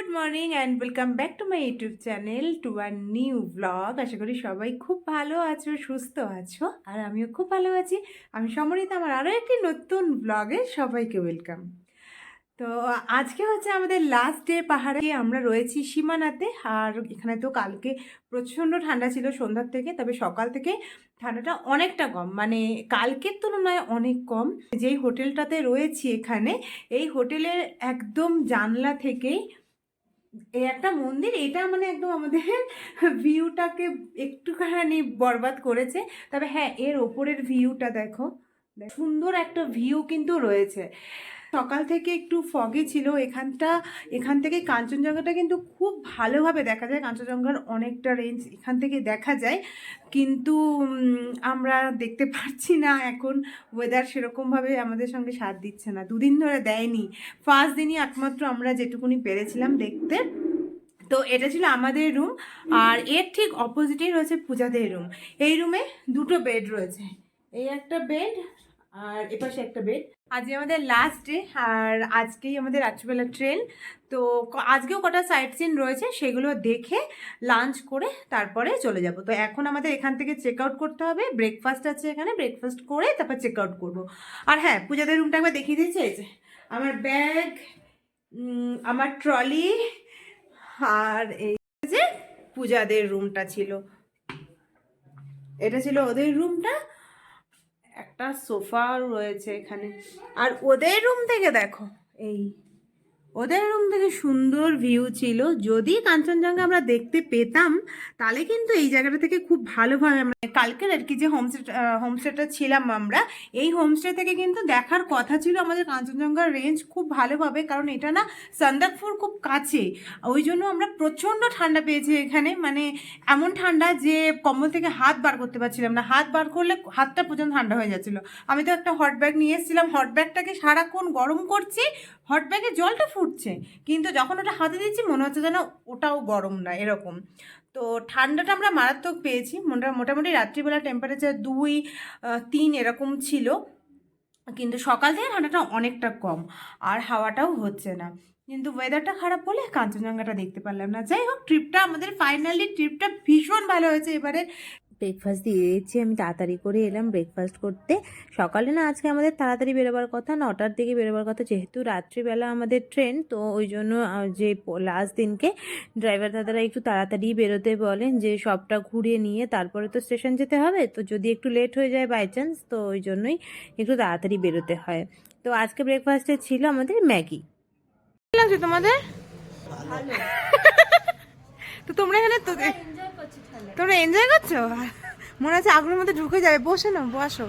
Good morning and welcome back to my YouTube channel to our new blog. আশা করি সবাই খুব ভালো আছো, সুস্থ আছো, আর আমিও খুব ভালো আছি। আমি সমরিতা, আমার আরও একটি নতুন ব্লগে সবাইকে ওয়েলকাম। তো আজকে হচ্ছে আমাদের লাস্ট ডে পাহাড়ে আমরা রয়েছি সীমানাতে, আর এখানে তো কালকে প্রচণ্ড ঠান্ডা ছিল সন্ধ্যার থেকে, তবে সকাল থেকে ঠান্ডাটা অনেকটা কম মানে কালকের তুলনায় অনেক কম। যেই হোটেলটাতে রয়েছি এখানে, এই হোটেলের একদম জানলা থেকেই এই একটা মন্দির এটা মানে একদম আমাদের ভিউটাকে একটুখানি বরবাদ করেছে। তবে হ্যাঁ এর ওপরের ভিউটা দেখো। সুন্দর একটা ভিউ কিন্তু রয়েছে। সকাল থেকে একটু ফগি ছিল। এখানটা, এখান থেকে কাঞ্চনজঙ্ঘাটা কিন্তু খুব ভালোভাবে দেখা যায়। কাঞ্চনজঙ্ঘার অনেকটা রেঞ্জ এখান থেকে দেখা যায়। কিন্তু আমরা দেখতে পাচ্ছি না এখন ওয়েদার সেরকমভাবে আমাদের সঙ্গে সাথ দিচ্ছে না। দুদিন ধরে দেয়নি। ফার্স্ট দিনই একমাত্র আমরা যেটুকুনি পেরেছিলাম দেখতে। তো এটা ছিল আমাদের রুম আর এর ঠিক অপোজিটেই রয়েছে পূজাদের রুম এই রুমে দুটো বেড রয়েছে। এই একটা বেড আর এপাশে একটা বেড আজকে আমাদের লাস্ট ডে আর আজকেই আমাদের রাত্রিবেলা ট্রেন তো আজকেও কটা সাইট সিন রয়েছে সেগুলো দেখে লাঞ্চ করে তারপরে চলে যাব। তো এখন আমাদের এখান থেকে চেক আউট করতে হবে। ব্রেকফাস্ট আছে এখানে ব্রেকফাস্ট করে তারপর চেক আউট করব। আর হ্যাঁ পূজাদের রুমটা একবার দেখিয়ে দিয়েছে যে, আমার ব্যাগ আমার ট্রলি আর এই যে পূজাদের রুমটা ছিল। এটা ছিল ওদের রুমটা একটা সোফা রয়েছে এখানে। আর ওদের রুম থেকে দেখো এই ওদের রুম থেকে সুন্দর ভিউ ছিল। যদি কাঞ্চনজঙ্ঘা আমরা দেখতে পেতাম, তাহলে কিন্তু এই জায়গাটা থেকে খুব ভালোভাবে আমরা কালকের আর কি যে হোমস্টে হোমস্টেটা ছিলাম আমরা, এই হোমস্টে থেকে কিন্তু দেখার কথা ছিল আমাদের কাঞ্চনজঙ্ঘার রেঞ্জ খুব ভালোভাবে, কারণ এটা না সন্দাকপুর খুব কাছে। ওই জন্য আমরা প্রচণ্ড ঠান্ডা পেয়েছি এখানে। মানে এমন ঠান্ডা যে কম্বল থেকে হাত বার করতে পারছিলাম না। হাত বার করলে হাতটা পর্যন্ত ঠান্ডা হয়ে যাচ্ছিল। আমি তো একটা হট ব্যাগ নিয়ে এসেছিলাম। হট ব্যাগটাকে সারাক্ষণ গরম করছি হট ব্যাগে জলটা ফুটছে। কিন্তু যখন ওটা হাতে দিচ্ছি, মনে হচ্ছে যেন ওটাও গরম না, এরকম। তো ঠান্ডাটা আমরা মারাত্মক পেয়েছি। মোটা- মোটামুটি রাত্রিবেলা টেম্পারেচার দুই তিন এরকম ছিল। কিন্তু সকাল থেকে ঠান্ডাটা অনেকটা কম। আর হাওয়াটাও হচ্ছে না। কিন্তু ওয়েদারটা খারাপ বলে কাঞ্চনজঙ্ঘাটা দেখতে পারলাম না। যাই হোক ট্রিপটা আমাদের ফাইনালি ট্রিপটা ভীষণ ভালো হয়েছে এবারে। ব্রেকফাস্ট দিয়ে দিয়েছি। আমি তাড়াতাড়ি করে এলাম ব্রেকফাস্ট করতে। সকালে না আজকে আমাদের তাড়াতাড়ি বেরোবার কথা নটার দিকে বেরোবার কথা। যেহেতু রাত্রিবেলা আমাদের ট্রেন তো ওই জন্য যে লাস্ট দিনকে ড্রাইভার দাদারা একটু তাড়াতাড়ি বেরোতে বলেন যে সবটা ঘুরিয়ে নিয়ে তারপরে তো স্টেশন যেতে হবে। তো যদি একটু লেট হয়ে যায় বাই চান্স তো ওই জন্যই একটু তাড়াতাড়ি বেরোতে হয়। তো আজকে ব্রেকফাস্টে ছিল আমাদের ম্যাগি। লাগছে তোমাদের? তো তোমরা এখানে তোমরা এনজয় করছ মনে হচ্ছে আগুনের মধ্যে ঢুকে যাবে। বসে না বসো।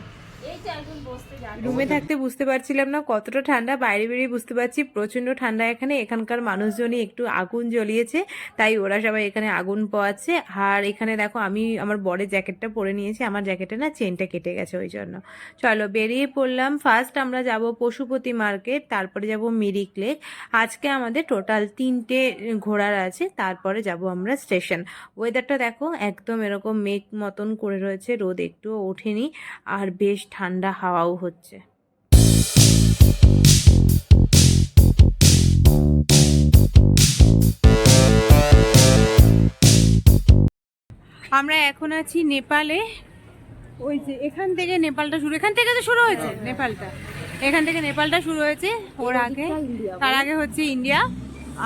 রুমে থাকতে বুঝতে পারছিলাম না, কতটা ঠান্ডা, বাইরে বেরিয়ে বুঝতে পারছি প্রচণ্ড ঠান্ডা এখানে, এখানকার মানুষজনই একটু আগুন জ্বলিয়েছে, তাই ওরা সবাই এখানে আগুন পোয়াচ্ছে। আর এখানে দেখো, আমি আমার বড়ের জ্যাকেটটা পরে নিয়েছি, আমার জ্যাকেটে না চেনটা কেটে গেছে ওই জন্য। চলো, বেরিয়ে পড়লাম। ফার্স্ট আমরা যাব পশুপতি মার্কেট, তারপরে যাব মিরিক লেক। আজকে আমাদের টোটাল তিনটে ঘোরার আছে, তারপরে যাব আমরা স্টেশন। ওয়েদারটা দেখো, একদম এরকম মেঘ মতন করে রয়েছে, রোদ একটুও ওঠেনি। আর বেশ ঠান্ডা হাওয়াও হচ্ছে। আমরা এখন আছি নেপালে। ওই যে এখান থেকে নেপালটা শুরু এখান থেকে তো শুরু হয়েছে নেপালটা। এখান থেকে নেপালটা শুরু হয়েছে ওর আগে। তার আগে হচ্ছে ইন্ডিয়া।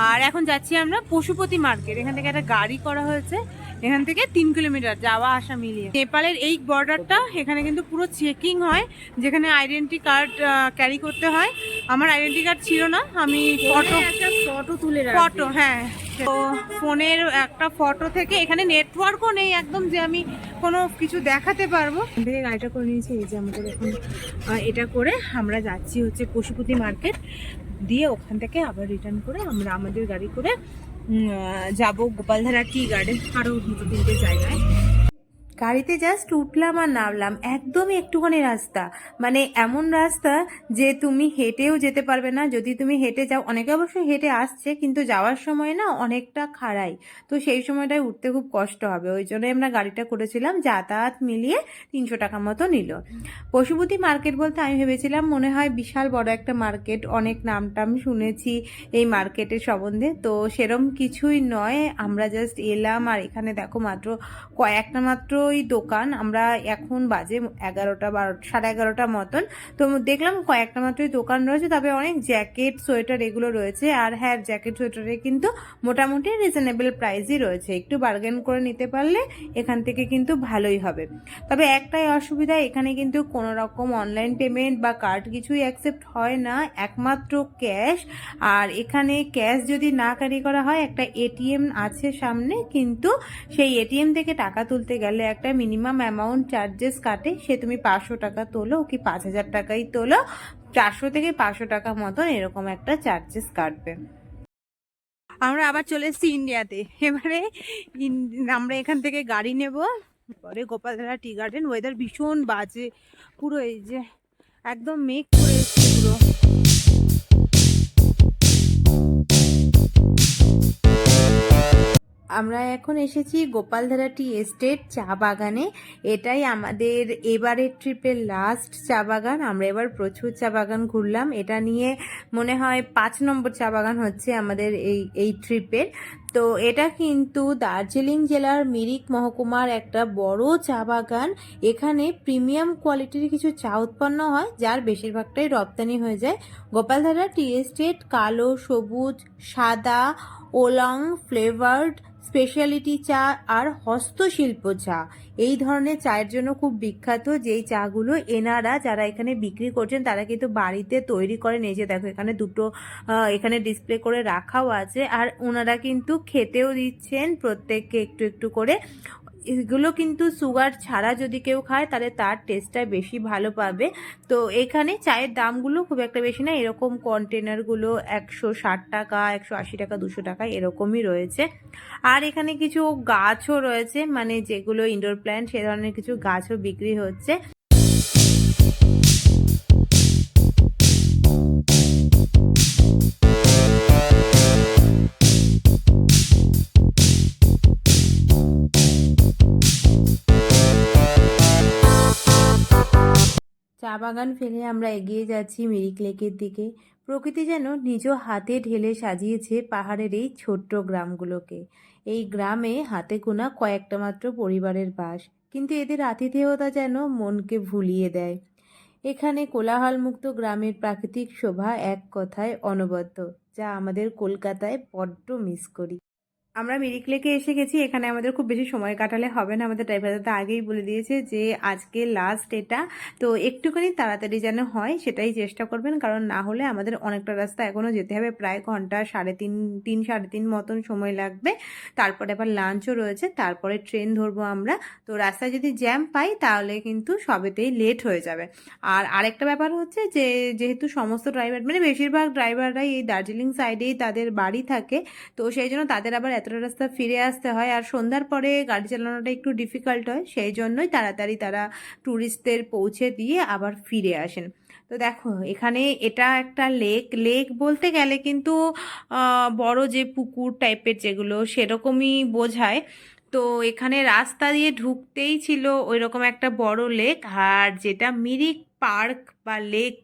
আর এখন যাচ্ছি আমরা পশুপতি মার্কেট। এখান থেকে একটা গাড়ি করা হয়েছে। এখান থেকে তিন কিলোমিটার যাওয়া আসা মিলিয়ে। নেপালের এই বর্ডারটা এখানে কিন্তু পুরো চেকিং হয় যেখানে আইডেন্টি কার্ড ক্যারি করতে হয়। আমার আইডেন্টি কার্ড ছিল না আমি ফটো ফটো তুলে ফটো হ্যাঁ। তো ফোনের একটা ফটো থেকে এখানে নেটওয়ার্কও নেই একদম যে আমি কোনো কিছু দেখাতে পারব। থেকে গাড়িটা করে নিয়েছি এই যে আমাদের এখন এটা করে আমরা যাচ্ছি হচ্ছে পশুপতি মার্কেট দিয়ে ওখান থেকে আবার রিটার্ন করে আমরা আমাদের গাড়ি করে যাব গোপালধারা টি গার্ডেন আরও দুটো তিনটে জায়গায়। গাড়িতে জাস্ট উঠলাম আর নামলাম, একদমই একটুখানি রাস্তা। মানে এমন রাস্তা যে তুমি হেঁটেও যেতে পারবে না। যদি তুমি হেঁটে যাও, অনেকে অবশ্যই হেঁটে আসছে, কিন্তু যাওয়ার সময় না অনেকটা খাড়াই। তো সেই সময়টায় উঠতে খুব কষ্ট হবে। ওই জন্যই আমরা গাড়িটা করেছিলাম, যাতায়াত মিলিয়ে তিনশো টাকা মতো নিল। পশুপতি মার্কেট বলতে আমি ভেবেছিলাম, মনে হয় বিশাল বড় একটা মার্কেট। অনেক নাম টাম শুনেছি এই মার্কেটের সম্বন্ধে। তো সেরম কিছুই নয়। আমরা জাস্ট এলাম আর এখানে দেখো মাত্র কয়েকটা মাত্রই দোকান, আমরা এখন বাজে এগারোটা বারো সাড়ে এগারোটা মতন। তো দেখলাম কয়েকটা মাত্রই দোকান রয়েছে, তবে অনেক জ্যাকেট, সোয়েটার এগুলো রয়েছে। আর হ্যাঁ জ্যাকেট, সোয়েটারে কিন্তু মোটামুটি রিজনেবল প্রাইসই রয়েছে। একটু বার্গেন করে নিতে পারলে এখান থেকে কিন্তু ভালোই হবে। তবে একটাই অসুবিধা, এখানে কিন্তু কোনো রকম অনলাইন পেমেন্ট বা কার্ড কিছুই অ্যাকসেপ্ট হয় না, একমাত্র ক্যাশ আর এখানে ক্যাশ যদি না ক্যারি করা হয়, একটা এটিএম আছে সামনে, কিন্তু সেই এটিএম থেকে টাকা তুলতে গেলে একটা মিনিমাম অ্যামাউন্ট চার্জেস কাটে, সে তুমি পাঁচশো টাকা তোলো, কি পাঁচ হাজার টাকাই তোলো, চারশো থেকে পাঁচশো টাকা মতন এরকম একটা চার্জেস কাটবে। আমরা আবার চলে এসেছি ইন্ডিয়াতে এবারে আমরা এখান থেকে গাড়ি নেব। পরে গোপালধারা টি গার্ডেন ওয়েদার ভীষণ বাজে। পুরো এই যে, একদম মেঘ করে আমরা এখন এসেছি গোপালধারা টি এস্টেট চা বাগানে। এটাই আমাদের এবারের ট্রিপের লাস্ট চা বাগান। আমরা এবার প্রচুর চা বাগান ঘুরলাম। এটা নিয়ে মনে হয় পাঁচ নম্বর চা বাগান হচ্ছে আমাদের এই এই ট্রিপের তো এটা কিন্তু দার্জিলিং জেলার মিরিক মহকুমার একটা বড় চা বাগান। এখানে প্রিমিয়াম কোয়ালিটির কিছু চা উৎপন্ন হয়, যার বেশিরভাগটাই রপ্তানি হয়ে যায়। গোপালধারা টি এস্টেট কালো, সবুজ, সাদা, ওলং, ফ্লেভার্ড, স্পেশালিটি চা আর হস্তশিল্প চা। এই ধরনের চায়ের জন্য খুব বিখ্যাত যেই চাগুলো এনারা যারা এখানে বিক্রি করছেন, তারা কিন্তু বাড়িতে তৈরি করে নিজে দেখো, এখানে দুটো এখানে ডিসপ্লে করে রাখাও আছে। আর ওনারা কিন্তু খেতেও দিচ্ছেন প্রত্যেককে একটু একটু করে। এগুলো কিন্তু সুগার ছাড়া যদি কেউ খায়, তাহলে তার টেস্টটা বেশি ভালো পাবে। তো এখানে চায়ের দামগুলো খুব একটা বেশি না, এরকম কন্টেনারগুলো একশো ষাট টাকা, একশো আশি টাকা, দুশো টাকা এরকমই রয়েছে। আর এখানে কিছু গাছও রয়েছে মানে যেগুলো ইনডোর প্ল্যান্ট সে ধরনের কিছু গাছও বিক্রি হচ্ছে। বাগান ফেলে আমরা এগিয়ে যাচ্ছি মিরিক লেকের দিকে। প্রকৃতি যেন নিজ হাতে ঢেলে সাজিয়েছে পাহাড়ের এই ছোট্ট গ্রামগুলোকে। এই গ্রামে হাতে গোনা কয়েকটা মাত্র পরিবারের বাস, কিন্তু এদের আতিথেয়তা যেন মনকে ভুলিয়ে দেয়। এখানে কোলাহলমুক্ত গ্রামের প্রাকৃতিক শোভা এক কথায় অনবদ্য, যা আমাদের কলকাতায় বড্ড মিস করি। আমরা মিরিক লেকে এসে গেছি, এখানে আমাদের খুব বেশি সময় কাটালে হবে না। আমাদের ড্রাইভার দাদা আগেই বলে দিয়েছে যে, আজকে লাস্ট এটা। তো একটুখানি তাড়াতাড়ি যেন হয়, সেটাই চেষ্টা করবেন। কারণ না হলে আমাদের অনেকটা রাস্তা এখনও যেতে হবে। প্রায় ঘণ্টা সাড়ে তিন তিন, সাড়ে তিন মতন সময় লাগবে। তারপরে আবার লাঞ্চও রয়েছে। তারপরে ট্রেন ধরবো আমরা। তো রাস্তায় যদি জ্যাম পাই, তাহলে কিন্তু সবেতেই লেট হয়ে যাবে। আর আরেকটা ব্যাপার হচ্ছে যে, যেহেতু সমস্ত ড্রাইভার মানে বেশিরভাগ ড্রাইভাররাই এই দার্জিলিং সাইডেই তাদের বাড়ি থাকে, তো সেই জন্য তাদের আবার এতটা রাস্তা ফিরে আসতে হয় আর সন্ধ্যার পরে গাড়ি চালানোটা একটু ডিফিকাল্ট হয়, সেই জন্যই তাড়াতাড়ি তারা ট্যুরিস্টদের পৌঁছে দিয়ে আবার ফিরে আসেন। তো দেখো, এখানে এটা একটা লেক লেক বলতে গেলে কিন্তু বড় যে পুকুর টাইপের যেগুলো সেরকমই বোঝায়। তো এখানে রাস্তা দিয়ে ঢুকতেই ছিল ওই রকম একটা বড় লেক। আর যেটা মিরিক পার্ক বা লেক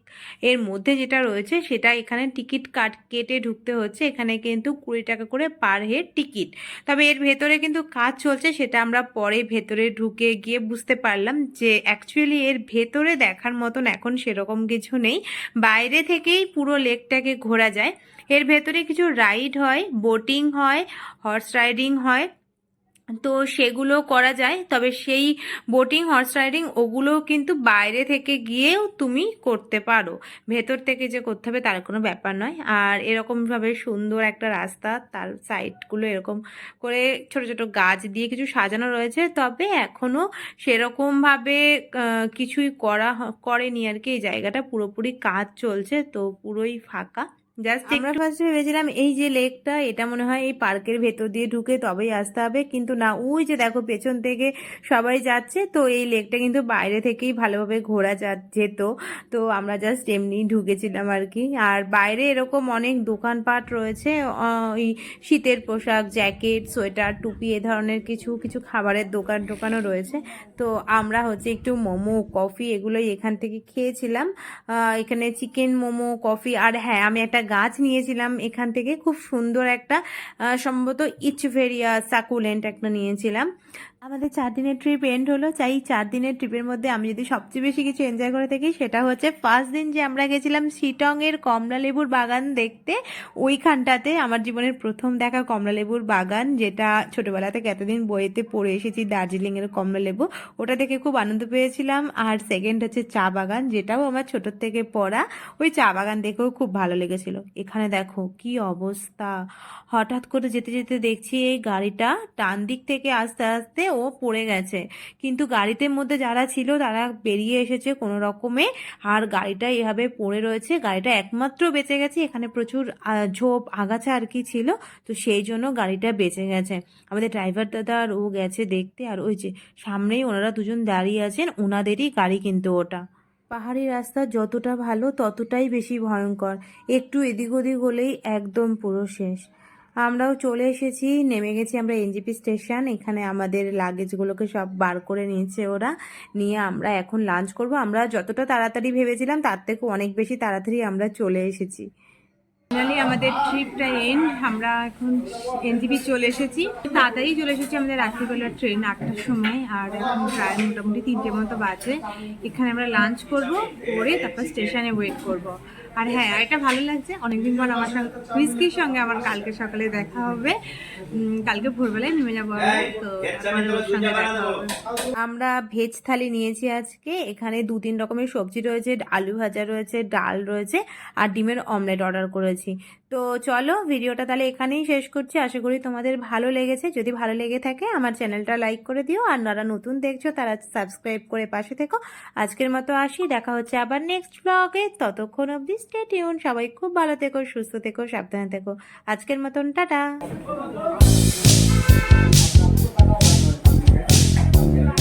এর মধ্যে যেটা রয়েছে, সেটা এখানে টিকিট কাট, কেটে ঢুকতে হচ্ছে। এখানে কিন্তু কুড়ি টাকা করে পার হেড টিকিট। তবে এর ভেতরে কিন্তু কাজ চলছে, সেটা আমরা পরে ভেতরে ঢুকে গিয়ে বুঝতে পারলাম যে অ্যাকচুয়ালি এর ভেতরে দেখার মতন এখন সেরকম কিছু নেই। বাইরে থেকেই পুরো লেকটাকে ঘোরা যায়। এর ভেতরে কিছু রাইড হয়, বোটিং হয়, হর্স রাইডিং হয়। তো সেগুলো করা যায়, তবে সেই বোটিং হর্স রাইডিং ওগুলো কিন্তু বাইরে থেকে গিয়েও তুমি করতে পারো। ভেতর থেকে যে করতে হবে তার কোনো ব্যাপার নয়। আর এরকমভাবে সুন্দর একটা রাস্তা, তার সাইডগুলো এরকম করে ছোট ছোট গাছ দিয়ে কিছু সাজানো রয়েছে, তবে এখনও সেরকমভাবে কিছুই করা করেনি আর কি। এই জায়গাটা পুরোপুরি কাজ চলছে, তো পুরোই ফাঁকা। জাস্ট আমরা ফার্স্টে ভেবেছিলাম এই যে লেকটা এটা মনে হয় এই পার্কের ভেতর দিয়ে ঢুকে তবেই আসতে হবে। কিন্তু না ওই যে দেখো পেছন থেকে সবাই যাচ্ছে তো এই লেকটা কিন্তু বাইরে থেকেই ভালোভাবে ঘোরা যা যেত। তো আমরা জাস্ট এমনি ঢুকেছিলাম আর কি আর বাইরে এরকম অনেক দোকানপাট রয়েছে ওই শীতের পোশাক জ্যাকেট সোয়েটার টুপি এ ধরনের কিছু কিছু খাবারের দোকান টোকানও রয়েছে। তো আমরা হচ্ছে একটু মোমো কফি এগুলোই এখান থেকে খেয়েছিলাম। এখানে চিকেন মোমো কফি আর হ্যাঁ আমি একটা গাছ নিয়েছিলাম এখান থেকে। খুব সুন্দর একটা সম্ভবত ইচভেরিয়া সাকুলেন্ট একটা নিয়েছিলাম। আমাদের চার দিনের ট্রিপ এন্ড হলো চাই চার দিনের ট্রিপের মধ্যে আমি যদি সবচেয়ে বেশি কিছু এনজয় করে থাকি, সেটা হচ্ছে ফার্স্ট দিন যে আমরা গেছিলাম শিটংয়ের কমলা লেবুর বাগান দেখতে, ওইখানটাতে আমার জীবনের প্রথম দেখা কমলা লেবুর বাগান, যেটা ছোটবেলা থেকে এতদিন বইয়েতে পড়ে এসেছি দার্জিলিংয়ের কমলা লেবু ওটা দেখে খুব আনন্দ পেয়েছিলাম। আর সেকেন্ড হচ্ছে চা বাগান, যেটাও আমার ছোটোর থেকে পড়া। ওই চা বাগান দেখেও খুব ভালো লেগেছিল। এখানে দেখো কি অবস্থা। হঠাৎ করে যেতে যেতে দেখছি এই গাড়িটা টান দিক থেকে আস্তে আস্তে ও পড়ে গেছে। কিন্তু গাড়িতে মধ্যে যারা ছিল, তারা বেরিয়ে এসেছে কোনো রকমে। আর গাড়িটা এভাবে পড়ে রয়েছে। গাড়িটা একমাত্র বেঁচে গেছে। এখানে প্রচুর ঝোপ, আগাছা আর কি ছিল। তো সেই জন্য গাড়িটা বেঁচে গেছে। আমাদের ড্রাইভার দাদা আর ও গেছে দেখতে। আর ওই যে সামনেই ওনারা দুজন দাঁড়িয়ে আছেন। ওনাদেরই গাড়ি কিন্তু ওটা। পাহাড়ি রাস্তা যতটা ভালো, ততটাই বেশি ভয়ঙ্কর। একটু এদিক ওদিক হলেই একদম পুরো শেষ। আমরাও চলে এসেছি, নেমে গেছি আমরা এনজিপি স্টেশন, এখানে আমাদের লাগেজগুলোকে সব বার করে নিয়েছে ওরা। নিয়ে আমরা এখন লাঞ্চ করব। আমরা যতটা তাড়াতাড়ি ভেবেছিলাম, তার থেকে অনেক বেশি তাড়াতাড়ি আমরা চলে এসেছি। ফাইনালি আমাদের ট্রিপটা এন্ড আমরা এখন এনজিপি চলে এসেছি। তাড়াতাড়ি চলে এসেছি আমাদের রাত্রিবেলার ট্রেন আটটার সময়, আর এখন প্রায় মোটামুটি তিনটে মতো বাজে। এখানে আমরা লাঞ্চ করব, করে তারপর স্টেশনে ওয়েট করব। আর হ্যাঁ এটা ভালো লাগছে, অনেকদিন পর আমার সঙ্গে, হুইস্কির সঙ্গে আমার কালকে সকালে দেখা হবে। কালকে ভোরবেলায় নেমে যাব তো আমরা ভেজ থালি নিয়েছি আজকে, এখানে দু তিন রকমের সবজি রয়েছে, আলু ভাজা রয়েছে, ডাল রয়েছে, আর ডিমের অমলেট অর্ডার করেছি। তো চলো ভিডিওটা তাহলে এখানেই শেষ করছি। আশা করি তোমাদের ভালো লেগেছে। যদি ভালো লেগে থাকে, আমার চ্যানেলটা লাইক করে দিও। আর যারা নতুন দেখছ, তারা সাবস্ক্রাইব করে পাশে থেকো। আজকের মতো আসি। দেখা হচ্ছে আবার নেক্সট ব্লগে ততক্ষণ অবধি স্টে টিউন সবাই খুব ভালো থেকো, সুস্থ থেকো, সাবধানে থেকো। আজকের মতন, টাটা।